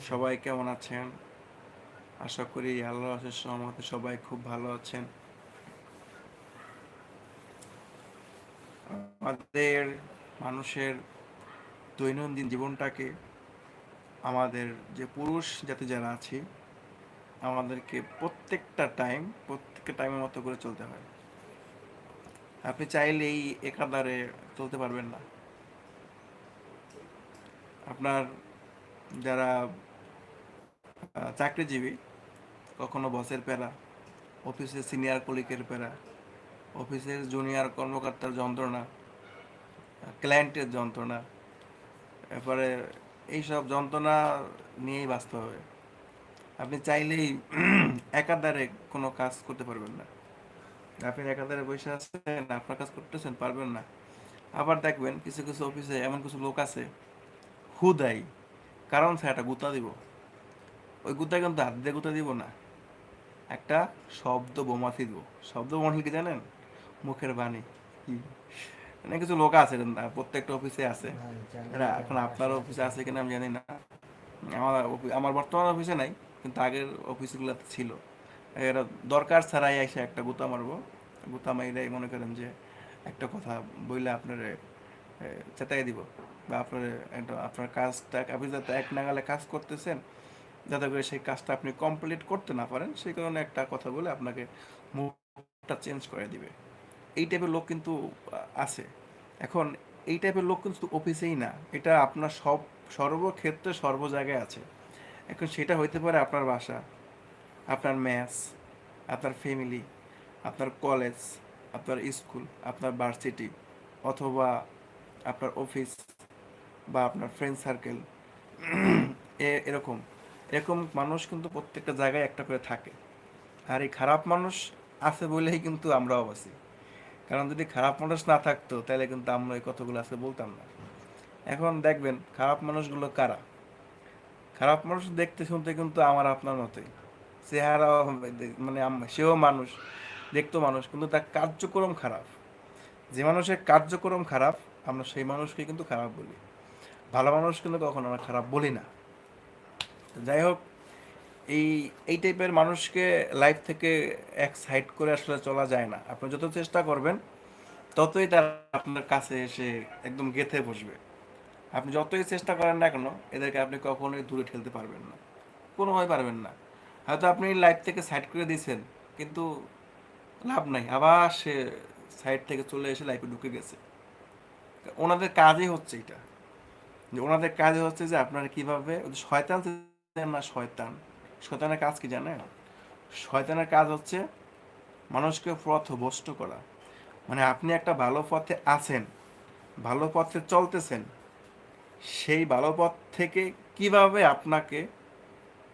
সবাই কেমন আছেন? আশা করি আল্লাহ আশের সহমতে সবাই খুব ভালো আছেন। আমাদের মানুষের দৈনন্দিন জীবনটাকে, আমাদের যে পুরুষ জাতি যারা আছি, আমাদেরকে প্রত্যেকটা টাইম প্রত্যেকটা টাইমের মতো করে চলতে হয়। আপনি চাইলেই একাধারে চলতে পারবেন না। আপনার যারা চাকরিজীবী, কখনো বসের প্যারা অফিসের সিনিয়র কলিকের প্যারা অফিসের জুনিয়র কর্মকর্তার যন্ত্রণা, ক্লায়েন্টের যন্ত্রণা, এরপরে এইসব যন্ত্রণা নিয়েই বাঁচতে হবে। আপনি চাইলেই একাধারে কোনো কাজ করতে পারবেন না। আপনি একাধারে বসে আছেন, আপনার কাজ করতেছেন, পারবেন না। আবার দেখবেন কিছু কিছু অফিসে এমন কিছু লোক আছে হুদাই কারণ স্যার একটা গুতা দিব। ওই গুতা কিন্তু হাত দিয়ে গুতা দিব না। একটা শব্দ বোমাথি দিব। শব্দ বোমাথি কি জানেন? মুখের বাণী। মানে কিছু লোক আছে প্রত্যেকটা অফিসে আছে। এরা এখন আপনার অফিসে আছে কিনা আমি জানি না। আমার আমার বর্তমান অফিসে নাই কিন্তু আগের অফিসগুলোতে ছিল। এরা দরকার ছাড়াই এসে একটা গুতা মারবো। গুতা মাইরাই মনে করেন যে একটা কথা বইলে আপনার চেতাই দিব। বা আপনার আপনার কাজটা, আপনি যাতে এক নাগালে কাজ করতেছেন, যাতে করে সেই কাজটা আপনি কমপ্লিট করতে না পারেন, সেই কারণে একটা কথা বলে আপনাকে মুডটা চেঞ্জ করে দিবে। এই টাইপের লোক কিন্তু আছে। এখন এই টাইপের লোক কিন্তু অফিসেই না। এটা আপনার সব, সর্বক্ষেত্রে সর্ব জায়গায় আছে। এখন সেটা হইতে পারে আপনার বাসা, আপনার ম্যাথ আপনার ফ্যামিলি আপনার কলেজ আপনার স্কুল আপনার ভার্সিটি অথবা আপনার অফিস বা আপনার ফ্রেন্ড সার্কেল এরকম। এরকম মানুষ কিন্তু প্রত্যেকটা জায়গায় একটা করে থাকে। আর এই খারাপ মানুষ আছে বলেই কিন্তু আমরাও আছি। কারণ যদি খারাপ মানুষ না থাকতো, তাহলে কিন্তু আমরা এই কথাগুলো আজকে বলতাম না। এখন দেখবেন, খারাপ মানুষগুলো কারা? খারাপ মানুষ দেখতে শুনতে কিন্তু আমার আপনার মতোই। চেহারা মানে সেও মানুষ দেখতো মানুষ, কিন্তু তার কার্যক্রম খারাপ। যে মানুষের কার্যক্রম খারাপ আমরা সেই মানুষকে কিন্তু খারাপ বলি। ভালো মানুষ কিন্তু কখনো আমরা খারাপ বলি না। যাই হোক, এই এই টাইপের মানুষকে লাইফ থেকে এক সাইড করে আসলে চলা যায় না। আপনি যত চেষ্টা করবেন, ততই তার আপনার কাছে এসে একদম গেথে বসবে। আপনি যতই চেষ্টা করেন না কেন, এদেরকে আপনি কখনোই দূরে ঠেলতে পারবেন না। কোনোভাবে পারবেন না। হয়তো আপনি লাইফ থেকে সাইড করে দিয়েছেন, কিন্তু লাভ নাই। আবার সে সাইড থেকে চলে এসে লাইফে ঢুকে গেছে। ওনাদের কাজই হচ্ছে এটা। যে ওনাদের কাজই হচ্ছে যে আপনারা কীভাবে, শয়তান না শয়তান, শয়তানের কাজ কি জানেন? শয়তানের কাজ হচ্ছে মানুষকে পথভ্রষ্ট করা। মানে আপনি একটা ভালো পথে আছেন, ভালো পথে চলতেছেন, সেই ভালো পথ থেকে কীভাবে আপনাকে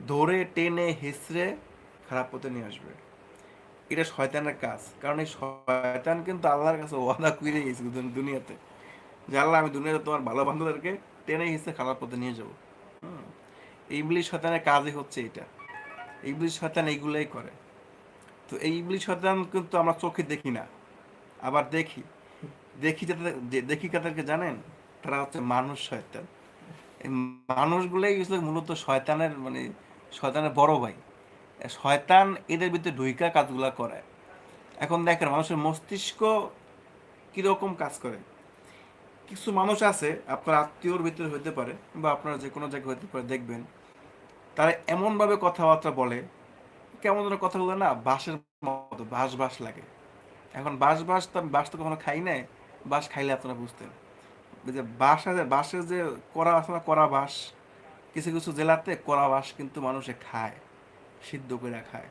ধরে, টেনে হেসড়ে খারাপ পথে নিয়ে আসবে? এটা শয়তানের কাজ। কারণ এই শয়তান কিন্তু আল্লাহর কাছে ওয়াদা করে গেছে দুনিয়াতে। যে আমি দুনিয়াতে তোমার ভালো বান্ধবদেরকে টেনে হিসেবে খারাপ পথে নিয়ে যাব। ইবলিশ শয়তানের কাজই হচ্ছে এটা। ইবলিশ শয়তান এইগুলোই করে। তো এই ইবলিশ শয়তান কিন্তু আমরা চোখে দেখি না। আবার দেখি। দেখি দেখি কাদেরকে জানেন? তারা হচ্ছে মানুষ শয়তান। এই মানুষগুলোই মূলত শয়তানের মানে শয়তানের বড় ভাই। শয়তান এদের ভিতরে ঢুইকা কাজগুলা করে। এখন দেখেন মানুষের মস্তিষ্ক কীরকম কাজ করে? কিছু মানুষ আছে, আপনার আত্মীয়র ভিতরে হইতে পারে বা আপনার যে কোনো জায়গায় হইতে পারে, দেখবেন। তারা এমনভাবে কথাবার্তা বলে, কেমন যেন কথাগুলো না বাঁশের মতো, বাঁশ বাঁশ লাগে। এখন বাঁশ বাঁশ তো আমি বাঁশ তো কখনো খাই নাই, বাঁশ খাইলে আপনারা বুঝতেন। যে বাঁশ আছে বাঁশের যে কড়া আছে না কড়া বাঁশ, কিছু কিছু জেলাতে কড়া বাঁশ কিন্তু মানুষে খায়, সিদ্ধ করে খায়।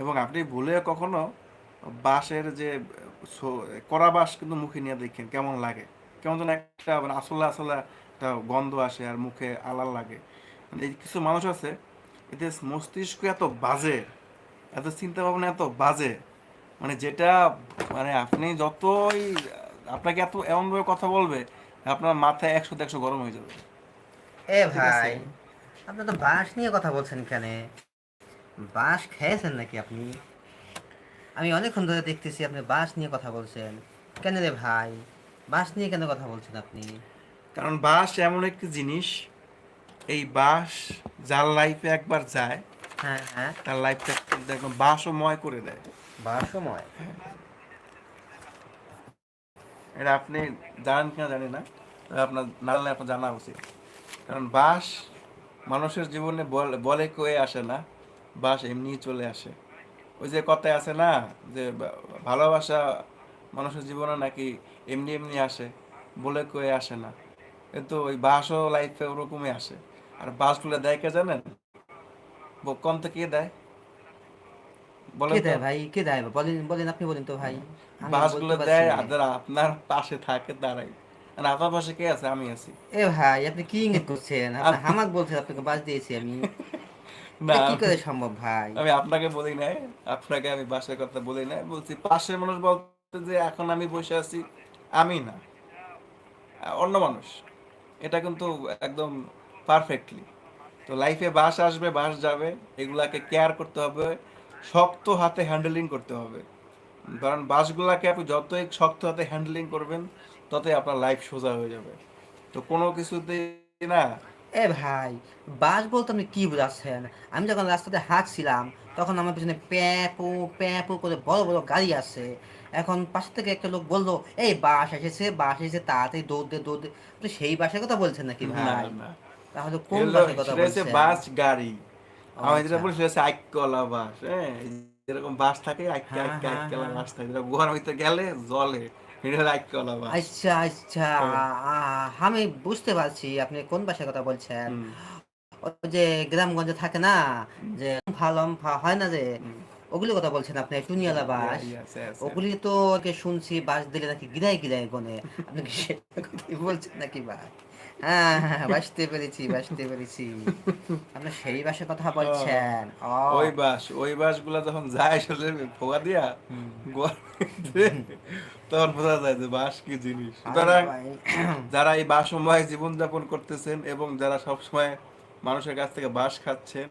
এবং আপনি ভুলে কখনো বাঁশের যে কড়া বাঁশ কিন্তু মুখে নিয়ে দেখেন, কেমন লাগে। কেমন যেন একটা মানে আসলা আসলা একটা গন্ধ আসে আর মুখে আলাল লাগে। মানে এই কিছু মানুষ আছে এদের মস্তিষ্ক এত বাজে এত চিন্তা ভাবনা এত বাজে মানে যেটা মানে আপনি যতই আপনাকে এত এমনভাবে কথা বলবে আপনার মাথায় একশো একশো গরম হয়ে যাবে। এ ভাই আপনি তো বাঁশ নিয়ে কথা বলছেন কেন? বাঁশ খেয়েছেন নাকি আপনি? আমি অনেকক্ষণ ধরে দেখতেছি আপনি বাঁশ নিয়ে কথা বলছেন। কেন রে ভাই? বাঁশ নিয়ে কেন কথা বলছেন আপনি? কারণ বাঁশ এমন একটি জিনিস এই বাস যার লাইফে একবার যায় হ্যাঁ হ্যাঁ। তার লাইফটা একদম বাসময় করে দেয়। বার সময় এটা আপনি জানেন কিনা জানি না আপনার না জানলে আপনার জানা উচিত। কারণ বাস মানুষের জীবনে বল- বলে কয়ে আসে না বাস এমনি চলে আসে। ওই যে কথায় আছে না যে ভালোবাসা মানুষের জীবনে নাকি এমনি এমনি আসে বলে কয়ে আসে না। কিন্তু ওই বাসও লাইফে ওরকমই আসে। আর বাসগুলো দেয় কে জানেন? ব- কোন থেকে দেয়? কে তো? দেয় ভাই? কে দেয়? বলেন বলেন আপনি বলেন তো ভাই। আমি বাসগুলো দেয় আর যারা আপনার পাশে থাকে তারাই। আর আপনার পাশে কে আছে? আমি আছি। এ ভাই আপনি কি ইঙ্গিত করছেন? আপনি হামাক বলছেন আপনাকে বাস দিয়েছি আমি। না কি করে সম্ভব ভাই? আমি আপনাকে বলি নাই। আপনাকে আমি বাসের কথা বলি নাই। বলছি পাশের মানুষ বলতে যে এখন আমি বসে আছি, আমি না। অন্য মানুষ। এটা কিন্তু একদম পারফেক্টলি তো লাইফে বাস আসবে, বাস যাবে, এগুলাকে কেয়ার করতে হবে, শক্ত হাতে হ্যান্ডেলিং করতে হবে। কারণ বাসগুলাকে আপনি যতই শক্ত হাতে হ্যান্ডেলিং করবেন, ততই আপনার লাইফ সোজা হয়ে যাবে। তো কোনো কিছুতেই না, এ ভাই, বাস বলতে আপনি কি বোঝাচ্ছেন? আমি যখন রাস্তাতে হাঁটছিলাম, তখন আমার পিছনে প্যাপু প্যাপু করে বড় বড় গাড়ি আসছে এখন পাশ থেকে একটা লোক বলল এই বাস এসেছে বাস এসেছে তাড়াতাড়ি দৌড় দে দৌড় দে। আপনি সেই বাসের কথা বলছেন নাকি না ভাই? তাহলে কোন বাসের কথা বলছেন? বাস গাড়ি। যেটা আচ্ছা। আইকলা বাস হ্যাঁ? যেরকম বাস থাকে আইকা হ্যাঁ, আইকা হ্যাঁ, আইকলা। বাস থাকে। গুহার ভিতরে গেলে জলে আইকলা আচ্ছা আচ্ছা। আমি বুঝতে পারছি আপনি কোন বাসের কথা বলছেন। যে গ্রামগঞ্জে থাকে না যে ফা- হয় না যে। ওগুলি কথা বলছেন আপনি টুনিয়ালা বাস. ওগুলি তো শুনছি বাস দিলে নাকি গিরাই গিরাই গনে। আপনি কি সেটা বলছেন নাকি বা হ্যাঁ হ্যাঁ বাসতে পেরেছি বাসতে পেরেছি। আপনি সেই বাসের কথা বলছেন। ওই বাস ওই যখন যায় ফোকা দিয়া। তখন বোঝা যায় যে বাস কি জিনিস। সুতরাং যারা এই বাসময় জীবনযাপন করতেছেন এবং যারা সবসময় মানুষের কাছ থেকে বাস খাচ্ছেন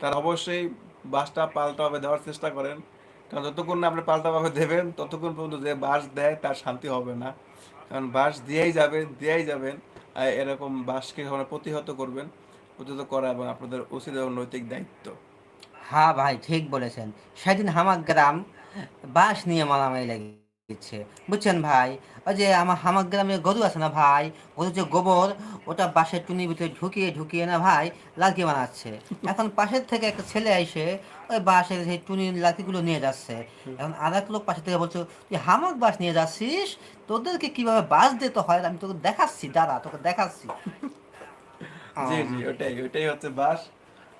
তারা অবশ্যই বাসটা পাল্টাভাবে দেওয়ার চেষ্টা করেন। কারণ যতক্ষণ না আপনি পাল্টাভাবে দেবেন, ততক্ষণ পর্যন্ত যে বাস দেয় তার শান্তি হবে না। কারণ বাস দিয়েই যাবেন দিয়েই যাবেন এরকম বাসকে কখনো প্রতিহত করবেন, প্রতিহত করা এবং আপনাদের উচিত এবং নৈতিক দায়িত্ব। হ্যাঁ ভাই, ঠিক বলেছেন। সেদিন হামাক গ্রাম বাস নিয়ে মারামারি লেগেছে বুঝছেন ভাই? ওই যে আমার হামাক গ্রামে গরু আছে না ভাই? গরুর যে গোবর ওটা বাসের টুনির ভিতরে ঢুকিয়ে ঢুকিয়ে না ভাই লাকি বানাচ্ছে। এখন পাশের থেকে একটা ছেলে এসে ওই বাসের সেই টুনির লাকিগুলো নিয়ে যাচ্ছে। এখন আর এক লোক পাশে থেকে বলছে তুই হামাক বাস নিয়ে যাচ্ছিস? তোদেরকে কীভাবে বাস দিতে হয়? আমি তোকে দেখাচ্ছি দাদা তোকে দেখাচ্ছি। জি জি ওটাই ওটাই হচ্ছে বাস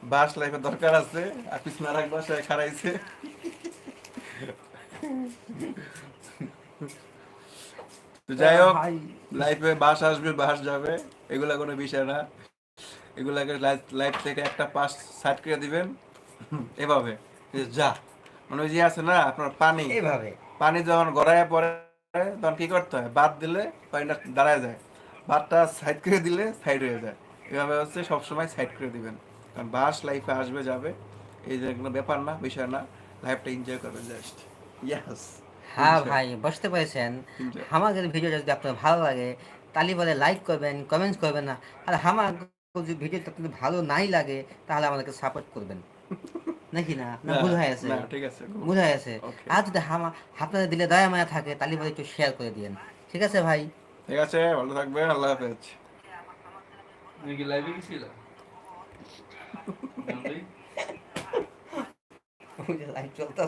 বাস লাইফে দরকার আছে। আর পিছনে আর এক বাসায় খারাইছে তো যাই হোক লাইফে বাস আসবে বাস যাবে এগুলা কোনো বিষয় না। এগুলাকে লাইফ থেকে একটা পাস সাইড করে দিবেন। এভাবে যা মানে ওই যে আছে না আপনার পানি। এভাবে। পানি যখন গড়াইয়া পড়ে তখন কি করতে হয়? বাদ দিলে পানিটা দাঁড়ায় যায়। বাদটা সাইড করে দিলে সাইড হয়ে যায়। এভাবে হচ্ছে সবসময় সাইড করে দিবেন। কারণ বাস লাইফে আসবে যাবে। এই যে কোনো ব্যাপার না বিষয় না। লাইফটা এনজয় করবেন জাস্ট ইয়াস হ্যাঁ ভাই বুঝতে পেরেছেন। আমাদের ভিডিও যদি আপনার ভালো লাগে তাহলে বলে লাইক করবেন কমেন্টস করবেন না আর আমার যদি ভিডিওটা আপনাদের ভালো নাই লাগে তাহলে আমাদেরকে সাপোর্ট করবেন। নাকি না? না ভুল হয়ে আছে না ঠিক আছে ভুল হয়ে আছে আর যদি হামা আপনাদের দিলে দয়া মায়া থাকে তাহলে বলে একটু শেয়ার করে দিন ঠিক আছে ভাই? ঠিক আছে ভালো থাকবেন আল্লাহ হাফেজ। তুমি কি লাইভে গেছিল? লাইভ চলতে